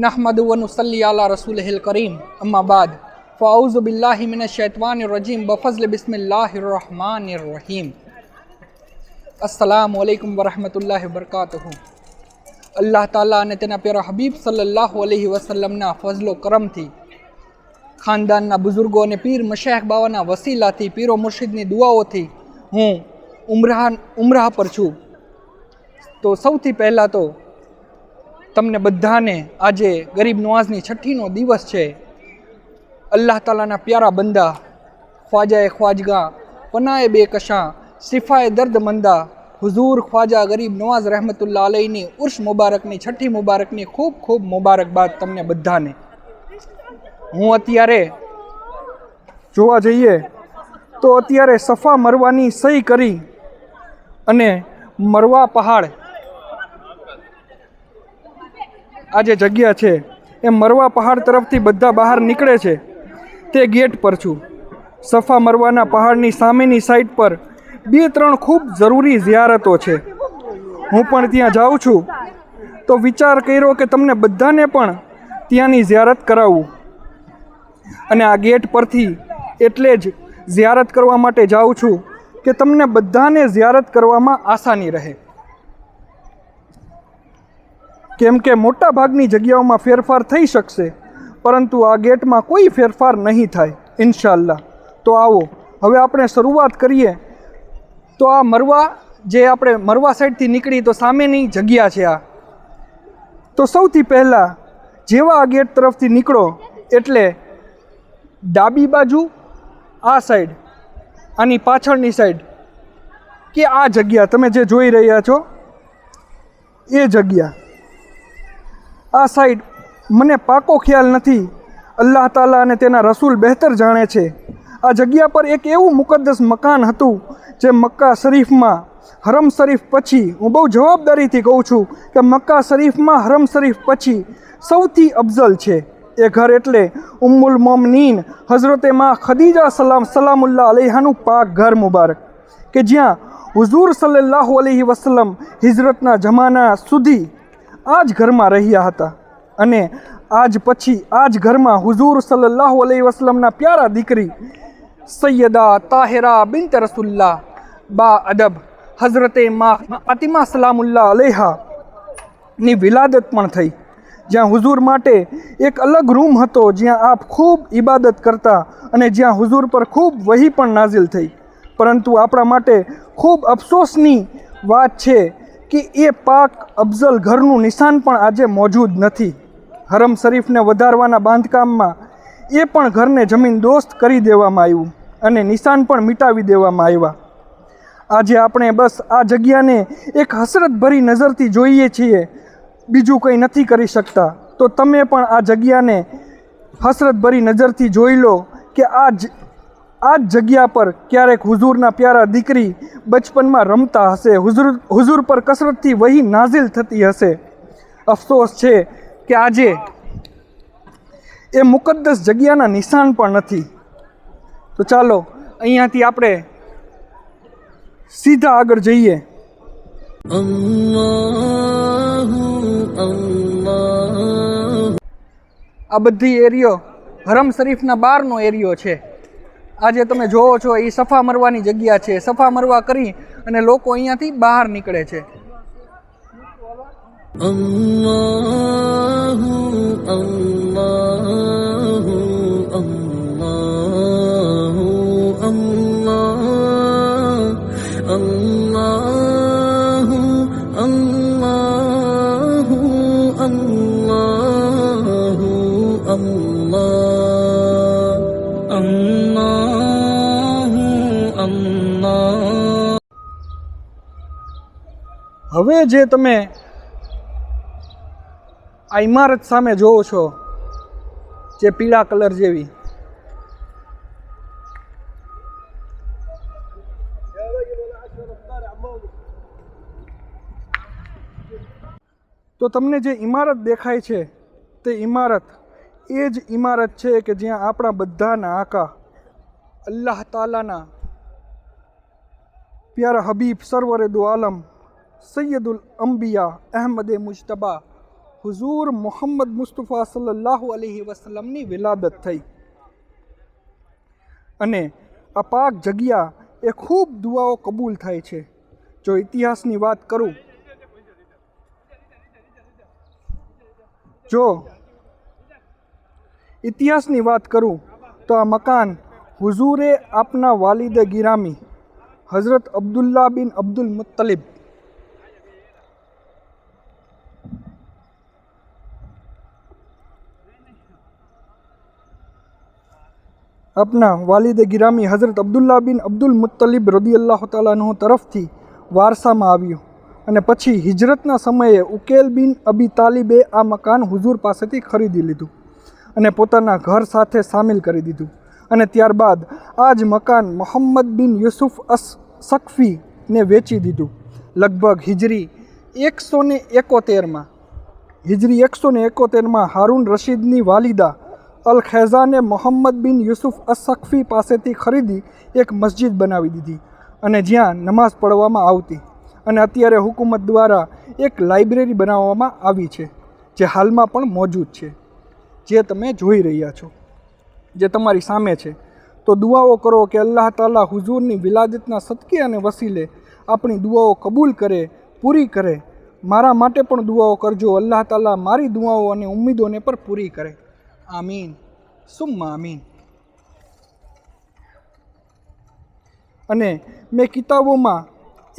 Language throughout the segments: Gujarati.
نحمد ونصلي على رسوله الكريم أما بعد فأعوذ بالله من الشيطان الرجيم بفضل بسم الله الرحمن الرحيم અસલામ વાલેકુમ વરહમતુલ્લાહ વબરકાતુહુ અલ્લાહ તાલા અને તેના પ્યારા હબીબ સલ્લલ્લાહુ અલૈહિ વસલ્લમના ફઝલો કરમથી ખાનદાનના બુઝુર્ગો અને પીર મશાહ બાવાના વસીલાથી પીરો મુર્શિદની દુઆઓથી હું ઉમરાહ ઉમરાહ પર છું તો સૌથી પહેલાં તો તમને બધાને આજે ગરીબ નવાઝની છઠ્ઠીનો દિવસ છે. અલ્લાહ તાલાના પ્યારા બંદા, ખ્વાજાએ ખ્વાજગા પનાએ બેકશા સિફાએ દર્દ મંદા, હુઝૂર ખ્વાજા ગરીબ નવાઝ રહેમતુલ્લા અલયની ઉર્ષ મુબારકની છઠ્ઠી મુબારકની ખૂબ ખૂબ મુબારકબાદ તમને બધાને. હું અત્યારે જોવા જઈએ તો અત્યારે સફા મરવાની સહી કરી અને મરવા પહાડ આ જે જગ્યા છે, એ મરવા પહાડ તરફથી બધા બહાર નીકળે છે, તે ગેટ પર છું. સફા મરવાના પહાડની સામેની સાઈડ પર બે ત્રણ ખૂબ જરૂરી ઝિયારતો છે. હું પણ ત્યાં જાઉં છું. તો વિચાર કર્યો કે તમને બધાને પણ ત્યાંની ઝિયારત કરાવું. અને આ ગેટ પરથી એટલે જ ઝિયારત કરવા માટે જાઉં છું કે તમને બધાને ઝિયારત કરવામાં આસાની રહે. કેમ કે મોટા ભાગની જગ્યાઓમાં ફેરફાર થઈ શકશે, પરંતુ આ ગેટમાં કોઈ ફેરફાર નહીં થાય ઇન્શાલ્લા તો આવો, હવે આપણે શરૂઆત કરીએ. તો આ મરવા, જે આપણે મરવા સાઈડથી નીકળી, તો સામેની જગ્યા છે આ. તો સૌથી પહેલાં, જેવા આ ગેટ તરફથી નીકળો, એટલે ડાબી બાજુ, આ સાઈડ, આની પાછળની સાઈડ, કે આ જગ્યા, તમે જે જોઈ રહ્યા છો, એ જગ્યા. આ સાઈડ મને પાકો ખ્યાલ નથી. અલ્લાહ તાલા અને તેના રસૂલ બહેતર જાણે છે. આ જગ્યા પર એક એવું મુકદ્દસ મકાન હતું જે મક્કા શરીફમાં, હરમ શરીફ પછી, હું બહુ જવાબદારીથી કહું છું કે મક્કા શરીફમાં, હરમ શરીફ પછી સૌથી અફઝલ છે. એ ઘર એટલે ઉમ્મુલ મોમનીન, હઝરતે માં ખદીજા સલામ, સલામુલ્લાહ અલૈહાનું પાક ઘર મુબારક. કે જ્યાં હુઝૂર સલ્લલ્લાહુ અલહી વસલમ હિજરતના જમાના સુધી આ જ ઘરમાં રહ્યા હતા અને આજ પછી આ જ ઘરમાં હુઝૂર સલ્લાહ અલૈહિ વસલમના પ્યારા દીકરી સૈયદા તાહેરા બિનત રસુલ્લા બા અદબ હઝરતે મા અતિમા સલામુલ્લાહ અલેહા ની વિલાદત પણ થઈ. જ્યાં હુઝૂર માટે એક અલગ રૂમ હતો, જ્યાં આપ ખૂબ ઇબાદત કરતા અને જ્યાં હુઝૂર પર ખૂબ વહી પણ નાઝિલ થઈ. પરંતુ આપણા માટે ખૂબ અફસોસની વાત છે કે એ પાક અફઝલ ઘરનું નિશાન પણ આજે મોજૂદ નથી. હરમ શરીફને વધારવાના બાંધકામમાં એ પણ ઘરને જમીન દોસ્ત કરી દેવામાં આવ્યું અને નિશાન પણ મિટાવી દેવામાં આવ્યા. આજે આપણે બસ આ જગ્યાને એક હસરતભરી નજરથી જોઈએ છીએ. બીજું કંઈ નથી કરી શકતા. તો તમે પણ આ જગ્યાને હસરતભરી નજરથી જોઈ લો કે આ આ જ જગ્યા પર ક્યારેક હુઝુરના પ્યારા દીકરી બચપનમાં રમતા હશે. હુઝુર હુઝુર પર કસરતથી વહી નાઝિલ થતી હશે. અફસોસ છે કે આજે એ મુકદ્દસ જગ્યાના નિશાન પણ નથી. તો ચાલો અહીંયાથી આપણે સીધા આગળ જઈએ. આ બધી એરિયો હરમ શરીફના બહારનો એરિયો છે. આજે તમે જોવો છો એ સફા મરવાની જગ્યા છે. સફા મરવા કરી અને લોકો અહીંયાથી બહાર નીકળે છે. હવે જે તમે આ ઇમારત સામે જોવો છો, જે પીળા કલર જેવી. તો તમને જે ઇમારત દેખાય છે, તે ઇમારત એ જ ઇમારત છે કે જ્યાં આપણા બધાના આકા અલ્લાહ તાલાના પ્યારા હબીબ સરવરે દો આલમ સૈયદુલ અંબિયા અહમદે મુજતબા હુઝુર મોહમ્મદ મુસ્તફા સલ્લાહુ અલહી વસલમની વિલાદત થઈ અને આ પાક જગ્યા એ ખૂબ દુઆઓ કબૂલ થાય છે જો ઇતિહાસની વાત કરું જો ઇતિહાસની વાત કરું તો આ મકાન હુઝુરે આપના વાલિદ ગિરામી હઝરત અબ્દુલ્લા બિન અબ્દુલ મુત્તલિબ આપના વાલિદ ગિરામી હઝરત અબ્દુલ્લા બિન અબ્દુલ મુત્તલિબ રદી અલ્લાહ તાલાનું તરફથી વારસામાં આવ્યું અને પછી હિજરતના સમયે ઉકેલ બિન અબી તાલિબે આ મકાન હુઝુર પાસેથી ખરીદી લીધું અને પોતાના ઘર સાથે સામેલ કરી દીધું. અને ત્યારબાદ આ જ મકાન મોહમ્મદ બિન યુસુફ અસ સકફીને વેચી દીધું. લગભગ હિજરી એકસો ને એકોતેરમાં, હિજરી એકસો ને એકોતેરમાં હારૂન રશીદની વાલિદા અલ ખૈઝાને મોહમ્મદ બિન યુસુફ અસકફી પાસેથી ખરીદી એક મસ્જિદ બનાવી દીધી અને જ્યાં નમાઝ પઢવામાં આવતી. અને અત્યારે હુકુમત દ્વારા એક લાઇબ્રેરી બનાવવામાં આવી છે, જે હાલમાં પણ મોજૂદ છે. જે તમે જોઈ રહ્યા છો, જે તમારી સામે છે. તો દુઆઓ કરો કે અલ્લાહ તાલા હુઝુરની વિલાદતના સદકે અને વસીલે આપણી દુઆઓ કબૂલ કરે, પૂરી કરે. મારા માટે પણ દુઆઓ કરજો. અલ્લાહ તાલા મારી દુઆઓ અને ઉમ્મીદોને પણ પૂરી કરે. આમીન સુમ્મા આમીન અને મેં કિતાબોમાં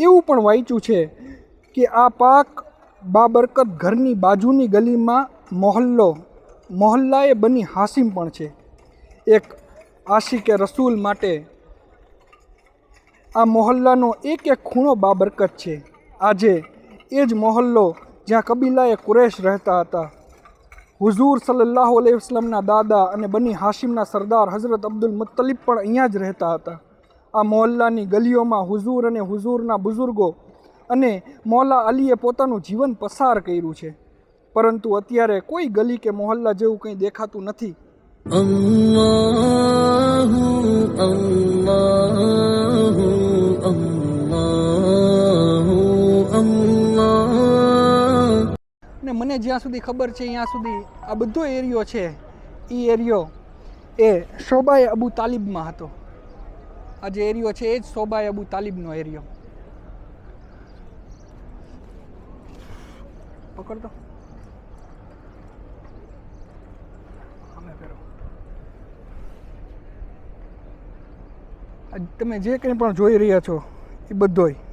એવું પણ વાંચ્યું છે કે આ પાક બાબરકત ઘરની બાજુની ગલીમાં મોહલ્લો, મોહલ્લાએ બની હાસિમ પણ છે. એક આશિકે રસૂલ માટે આ મોહલ્લાનો એક એક ખૂણો બાબરકત છે. આજે એ જ મોહલ્લો જ્યાં કબીલાએ કુરેશ રહેતા હતા. હુઝુર સલ્લાહ અલૈ વસલમના દાદા અને બની હાશિમના સરદાર હઝરત અબ્દુલ મુત્તલિબ પણ અહીંયા જ રહેતા હતા. આ મોહલ્લાની ગલીઓમાં હુઝૂર અને હુઝુરના બુઝુર્ગો અને મોલા અલીએ પોતાનું જીવન પસાર કર્યું છે. પરંતુ અત્યારે કોઈ ગલી કે મોહલ્લા જેવું કંઈ દેખાતું નથી. અલ્લાહ. ને મને જ્યાં સુધી ખબર છે, ત્યાં સુધી આ બધો એરિયો છે, એ એરિયો એ શોબાએ અબુ તાલિબમાં હતો. આ જે એરિયો છે, એ જ શોબાએ અબુ તાલિબનો એરિયો પકડતો. તમે જે કંઈ પણ જોઈ રહ્યા છો, એ બધોય.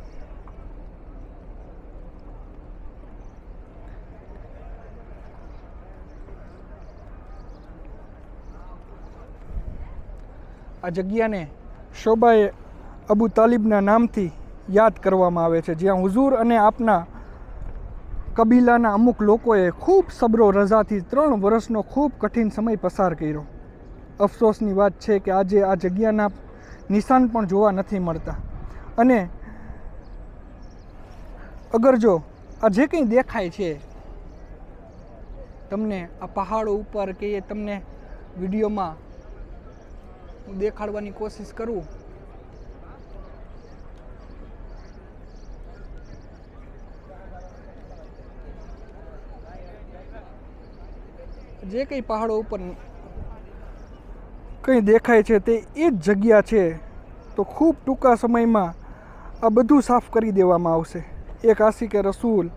આ જગ્યાને શોબાએ અબુ તાલિબના નામથી યાદ કરવામાં આવે છે, જ્યાં હુઝુર અને આપના કબીલાના અમુક લોકોએ ખૂબ સબરો રજાથી ત્રણ વર્ષનો ખૂબ કઠિન સમય પસાર કર્યો. અફસોસની વાત છે કે આજે આ જગ્યાના નિશાન પણ જોવા નથી મળતા. અને અગર જો આ જે કંઈ દેખાય છે, તમને આ પહાડો ઉપર કે તમને વિડીયોમાં દેખાડવાની કોશિશ કરું. જે કંઈ પહાડો ઉપર કંઈ દેખાય છે તે એ જ જગ્યા છે. તો ખૂબ ટૂંકા સમયમાં આ બધું સાફ કરી દેવામાં આવશે. એક આશિકે રસૂલ,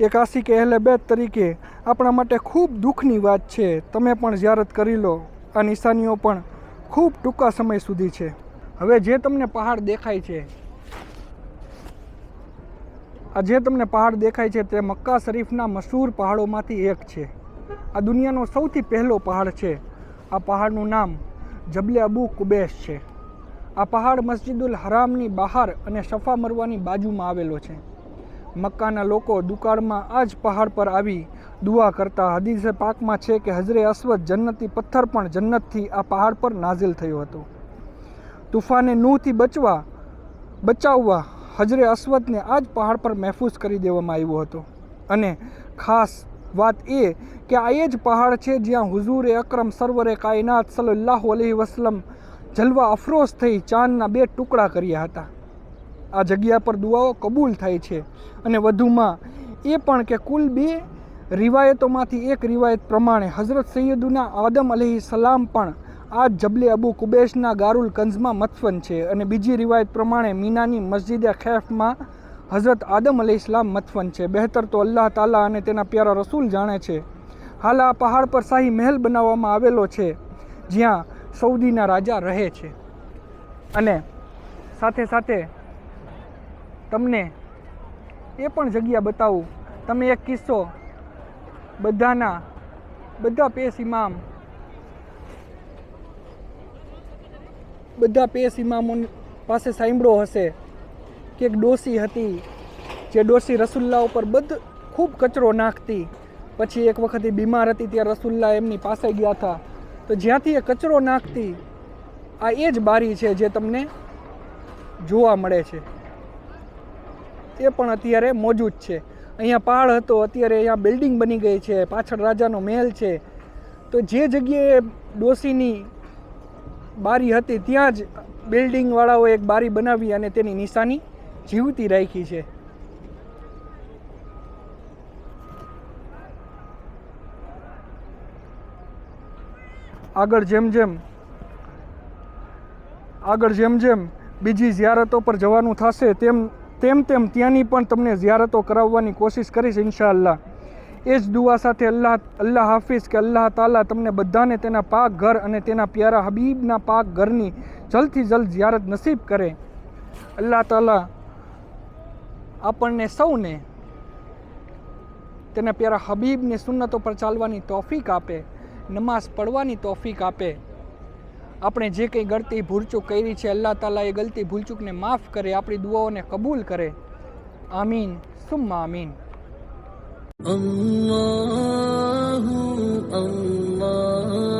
એક આશિકે અહેલે બેત તરીકે આપણા માટે ખૂબ દુઃખની વાત છે. તમે પણ જ્યારત કરી લો. આ નિશાનીઓ પણ ખૂબ ટૂંકા સમય સુધી છે. હવે જે તમને પહાડ દેખાય છે, આ જે તમને પહાડ દેખાય છે તે મક્કા શરીફના મશહૂર પહાડોમાંથી એક છે. આ દુનિયાનો સૌથી પહેલો પહાડ છે. આ પહાડનું નામ જબલે અબુ કુબેશ છે. આ પહાડ મસ્જિદુલ હરામની બહાર અને સફા મરવાની બાજુમાં આવેલો છે. મક્કાના લોકો દુકાળમાં આ જ પહાડ પર આવી દુઆ કરતા હદીસે પાકમાં છે કે હજરે અસ્વદ જન્નતી પથ્થર પણ જન્નતથી આ પહાડ પર નાઝિલ થયો હતો. તુફાને નૂહથી બચવા, બચાવવા હજરે અસ્વદને આ જ પહાડ પર મહેફૂઝ કરી દેવામાં આવ્યો હતો. અને ખાસ વાત એ કે આ એ જ પહાડ છે જ્યાં હુઝુરે અક્રમ સરવરે કાયનાત સલ્લાહુ અલહી વસલમ જલવા અફરોઝ થઈ ચાંદના બે ટુકડા કર્યા હતા. આ જગ્યા પર દુઆઓ કબૂલ થાય છે. અને વધુમાં એ પણ કે કુલ બે રિવાયતોમાંથી એક રિવાયત પ્રમાણે હઝરત સૈયદુના આદમ અલહી સલામ પણ આ જબલે અબુ કુબેશના ગારુલ કંઝમાં મતફન છે અને બીજી રિવાયત પ્રમાણે મીનાની મસ્જિદે ખૈફમાં હઝરત આદમ અલી ઇસ્લામ મતફન છે. બહેતર તો અલ્લાહ તાલા અને તેના પ્યારા રસૂલ જાણે છે. હાલ આ પહાડ પર શાહી મહેલ બનાવવામાં આવેલો છે, જ્યાં સૌદીના રાજા રહે છે. અને સાથે સાથે તમને એ પણ જગ્યા બતાવું. તમે એક કિસ્સો બધાના, બધા પેશ ઇમામ. બધા પેશ ઇમામો પાસે સાંભળો હશે કે એક ડોસી હતી જે ડોસી રસુલ્લા ઉપર બધ ખૂબ કચરો નાખતી. પછી એક વખત એ બીમાર હતી ત્યાં રસુલ્લા એમની પાસે ગયા હતા. તો જ્યાંથી એ કચરો નાખતી, આ એ જ બારી છે જે તમને જોવા મળે છે. એ પણ અત્યારે મોજૂદ છે. અહીંયા પહાડ હતો, અત્યારે અહીંયા બિલ્ડિંગ બની ગઈ છે, પાછળ રાજાનો મહેલ છે. તો જે જગ્યાએ ડોસીની બારી હતી, ત્યાં જ બિલ્ડિંગવાળાઓએ એક બારી બનાવી અને તેની નિશાની જીવતી રાખી છે. આગળ જેમ જેમ, આગળ જેમ જેમ બીજી ઝિયારતો પર જવાનું થશે, તેમ તેમ તેમ ત્યાંની પણ તમને ઝિયારતો કરાવવાની કોશિશ કરીશ ઇન્શાઅલ્લાહ. એ જ દુઆ સાથે અલ્લાહ અલ્લાહ હાફિઝ કે અલ્લાહ તાલા તમને બધાને તેના પાક ઘર અને તેના પ્યારા હબીબના પાક ઘરની જલ્દથી જલ્દ ઝિયારત નસીબ કરે. અલ્લાહ તાલા આપણને સૌને તેના પ્યારા હબીબની સુન્નતો પર ચાલવાની તોફીક આપે, નમાઝ પડવાની તોફીક આપે. આપણે જે કંઈ ગળતી ભૂલચૂક કરી છે, અલ્લાહ તાલા એ ગલતી ભૂલચૂકને માફ કરે, આપણી દુઆઓને કબૂલ કરે. આમીન. સુમ્મા આમીન. અલ્લાહુ.